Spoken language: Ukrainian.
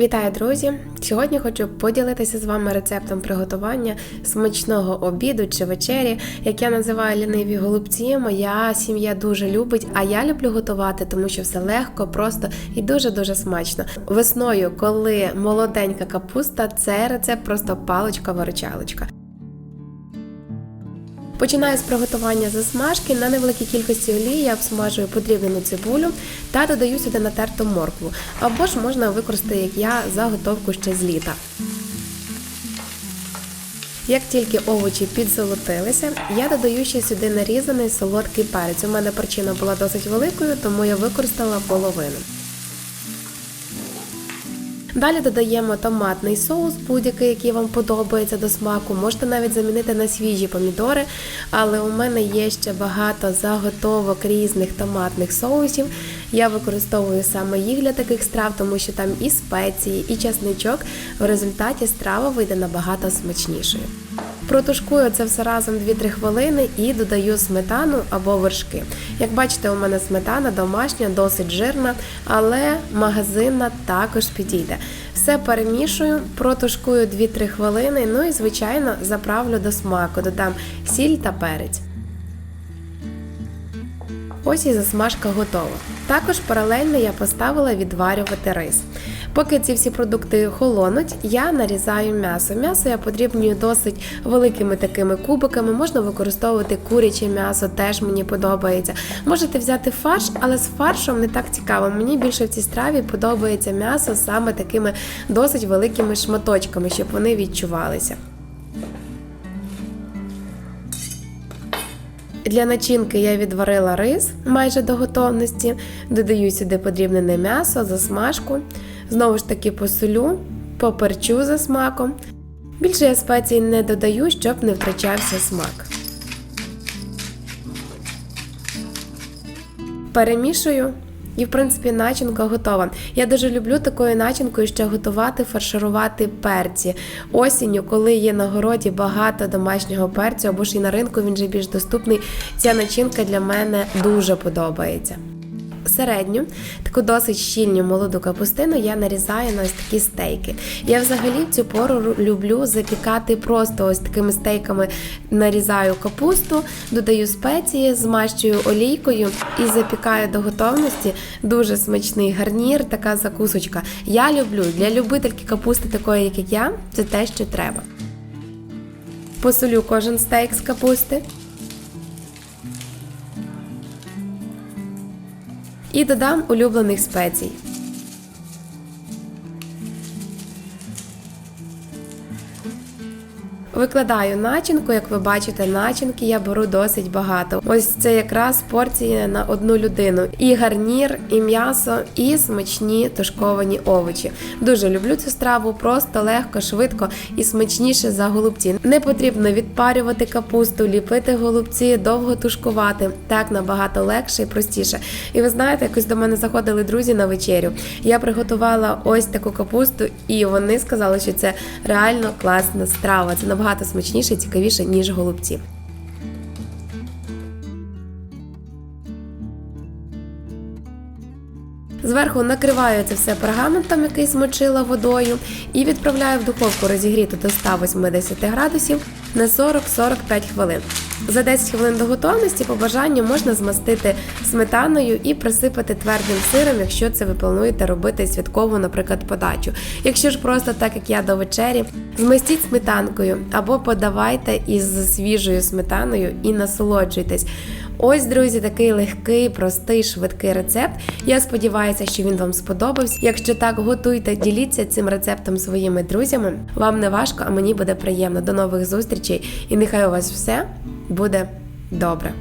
Вітаю, друзі! Сьогодні хочу поділитися з вами рецептом приготування смачного обіду чи вечері, як я називаю ліниві голубці. Моя сім'я дуже любить, а я люблю готувати, тому що все легко, просто і дуже-дуже смачно. Весною, коли молоденька капуста, це рецепт просто паличка-виручалочка. Починаю з приготування засмажки. На невеликій кількості олії я обсмажую подрібнену цибулю та додаю сюди натерту моркву. Або ж можна використати, як я, заготовку ще з літа. Як тільки овочі підзолотилися, я додаю ще сюди нарізаний солодкий перець. У мене причина була досить великою, тому я використала половину. Далі додаємо томатний соус, будь-який, який вам подобається до смаку. Можете навіть замінити на свіжі помідори, але у мене є ще багато заготовок різних томатних соусів. Я використовую саме їх для таких страв, тому що там і спеції, і часничок. В результаті страва вийде набагато смачнішою. Протушкую це все разом 2-3 хвилини і додаю сметану або вершки. Як бачите, у мене сметана домашня, досить жирна, але магазинна також підійде. Все перемішую, протушкую 2-3 хвилини, ну і, звичайно, заправлю до смаку, додам сіль та перець. Ось і засмажка готова. Також паралельно я поставила відварювати рис. Поки ці всі продукти холонуть, я нарізаю м'ясо. М'ясо я подрібнюю досить великими такими кубиками. Можна використовувати куряче м'ясо, теж мені подобається. Можете взяти фарш, але з фаршом не так цікаво. Мені більше в цій страві подобається м'ясо саме такими досить великими шматочками, щоб вони відчувалися. Для начинки я відварила рис майже до готовності, додаю сюди подрібнене м'ясо, засмажку, знову ж таки посолю, поперчу за смаком. Більше я спецій не додаю, щоб не втрачався смак. Перемішую. І, в принципі, начинка готова. Я дуже люблю такою начинкою ще готувати, фарширувати перці. Осінню, коли є на городі багато домашнього перцю, або ж і на ринку він же більш доступний. Ця начинка для мене дуже подобається. Середню, таку досить щільну молоду капустину я нарізаю на ось такі стейки. Я взагалі в цю пору люблю запікати просто ось такими стейками нарізаю капусту, додаю спеції, змащую олійкою і запікаю до готовності. Дуже смачний гарнір, така закусочка. Я люблю для любительки капусти, такої, як я, це те, що треба. Посолю кожен стейк з капусти. І додам улюблених спецій. Викладаю начинку, як ви бачите, начинки я беру досить багато. Ось це якраз порція на одну людину. І гарнір, і м'ясо, і смачні тушковані овочі. Дуже люблю цю страву, просто легко, швидко і смачніше за голубці. Не потрібно відпарювати капусту, ліпити голубці, довго тушкувати. Так набагато легше і простіше. І ви знаєте, якось до мене заходили друзі на вечерю. Я приготувала ось таку капусту, і вони сказали, що це реально класна страва. Це набагато смачніше і цікавіше, ніж голубці. Зверху накриваю це все пергаментом, який смочила водою, і відправляю в духовку розігріту до 180 градусів на 40-45 хвилин. За 10 хвилин до готовності по бажанню можна змастити сметаною і присипати твердим сиром, якщо це ви плануєте робити святкову, наприклад, подачу. Якщо ж просто так, як я до вечері, змастіть сметанкою або подавайте із свіжою сметаною і насолоджуйтесь. Ось, друзі, такий легкий, простий, швидкий рецепт. Я сподіваюся, що він вам сподобався. Якщо так, готуйте, діліться цим рецептом своїми друзями. Вам не важко, а мені буде приємно. До нових зустрічей і нехай у вас все буде добре.